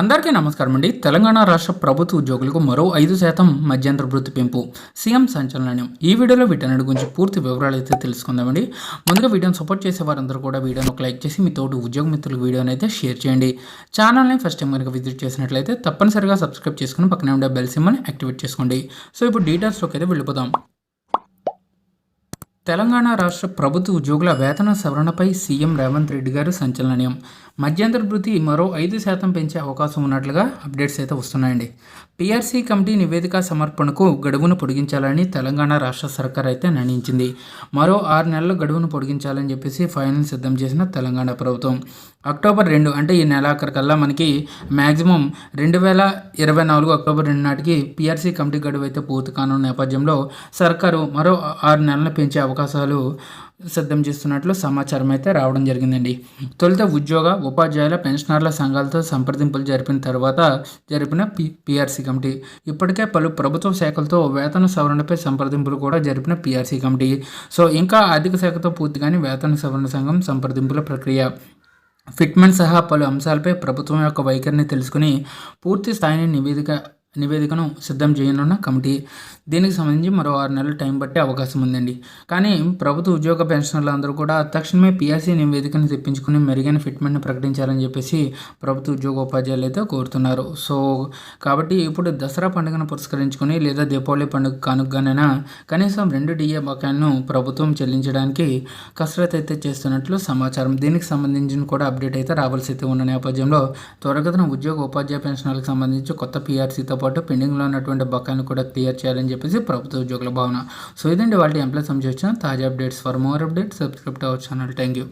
అందరికీ నమస్కారం అండి. తెలంగాణ రాష్ట్ర ప్రభుత్వ ఉద్యోగులకు మరో ఐదు శాతం మధ్యంతర వృత్తి పెంపు సీఎం సంచలనం. ఈ వీడియోలో వీటన్నిటి గురించి పూర్తి వివరాలు అయితే తెలుసుకుందామండి ముందుగా వీడియోని సపోర్ట్ చేసే వారందరూ కూడా వీడియోని ఒక లైక్ చేసి మీ తోటి ఉద్యోగ మిత్రులకు వీడియోని అయితే షేర్ చేయండి. ఛానల్ని ఫస్ట్ టైం కనుక విజిట్ చేసినట్లయితే తప్పనిసరిగా సబ్స్క్రైబ్ చేసుకుని పక్కనే ఉండే బెల్ సిమ్మని యాక్టివేట్ చేసుకోండి. సో ఇప్పుడు డీటెయిల్స్లోకి అయితే వెళ్ళిపోదాం. తెలంగాణ రాష్ట్ర ప్రభుత్వ ఉద్యోగుల వేతన సవరణపై సీఎం రేవంత్ రెడ్డి గారు సంచలనం. మధ్యంతర భృతి మరో ఐదు శాతం పెంచే అవకాశం ఉన్నట్లుగా అప్డేట్స్ అయితే వస్తున్నాయండి. పీఆర్సీ కమిటీ నివేదిక సమర్పణకు గడువును పొడిగించాలని తెలంగాణ రాష్ట్ర సర్కార్ అయితే నిర్ణయించింది. మరో ఆరు నెలల గడువును పొడిగించాలని చెప్పేసి ఫైనల్ సిద్ధం చేసిన తెలంగాణ ప్రభుత్వం. అక్టోబర్ రెండు అంటే ఈ నెలాఖరికల్లా మనకి మ్యాక్సిమం రెండు వేల ఇరవై నాలుగు అక్టోబర్ రెండు నాటికి పీఆర్సీ కమిటీ గడువు అయితే పూర్తి కానున్న నేపథ్యంలో సర్కారు మరో ఆరు నెలలు పెంచే అవకాశాలు సిద్ధం చేస్తున్నట్లు సమాచారం అయితే రావడం జరిగిందండి. తొలుత ఉద్యోగ ఉపాధ్యాయుల పెన్షనర్ల సంఘాలతో సంప్రదింపులు జరిపిన తర్వాత జరిపిన పి పిఆర్సీ కమిటీ. ఇప్పటికే పలు ప్రభుత్వ శాఖలతో వేతన సవరణపై సంప్రదింపులు కూడా జరిపిన పిఆర్సీ కమిటీ. సో ఇంకా ఆర్థిక శాఖతో పూర్తిగానే వేతన సవరణ సంఘం సంప్రదింపుల ప్రక్రియ. ఫిట్మెంట్ సహా పలు అంశాలపై ప్రభుత్వం యొక్క వైఖరిని తెలుసుకుని పూర్తి స్థాయిని నివేదిక నివేదికను సిద్ధం చేయనున్న కమిటీ దీనికి సంబంధించి మరో ఆరు నెలలు టైం పట్టే అవకాశం ఉందండి. కానీ ప్రభుత్వ ఉద్యోగ పెన్షనర్లు అందరూ కూడా తక్షణమే పిఆర్సీ నివేదికను తెప్పించుకుని మెరుగైన ఫిట్మెంట్ని ప్రకటించాలని చెప్పేసి ప్రభుత్వ ఉద్యోగ ఉపాధ్యాయులు అయితే కోరుతున్నారు. సో కాబట్టి ఇప్పుడు దసరా పండుగను పురస్కరించుకుని లేదా దీపావళి పండుగ కానుకగానైనా కనీసం రెండు డిఏ బకాయిలను ప్రభుత్వం చెల్లించడానికి కసరత్ అయితే చేస్తున్నట్లు సమాచారం. దీనికి సంబంధించిన కూడా అప్డేట్ అయితే రావాల్సి అయితే ఉన్న నేపథ్యంలో త్వరగతిన ఉద్యోగ ఉపాధ్యాయ పెన్షనర్లకు సంబంధించి కొత్త పిఆర్సీతో పాటు పెండింగ్లో ఉన్నటువంటి బకాయిలను కూడా క్లియర్ చేయాలని చెప్పేసి ప్రభుత్వ ఉద్యోగుల భావన. సో ఇదండి వాళ్ళ ఎంప్లాయ్ సంబంధించిన తాజా updates. For more updates subscribe our channel thank you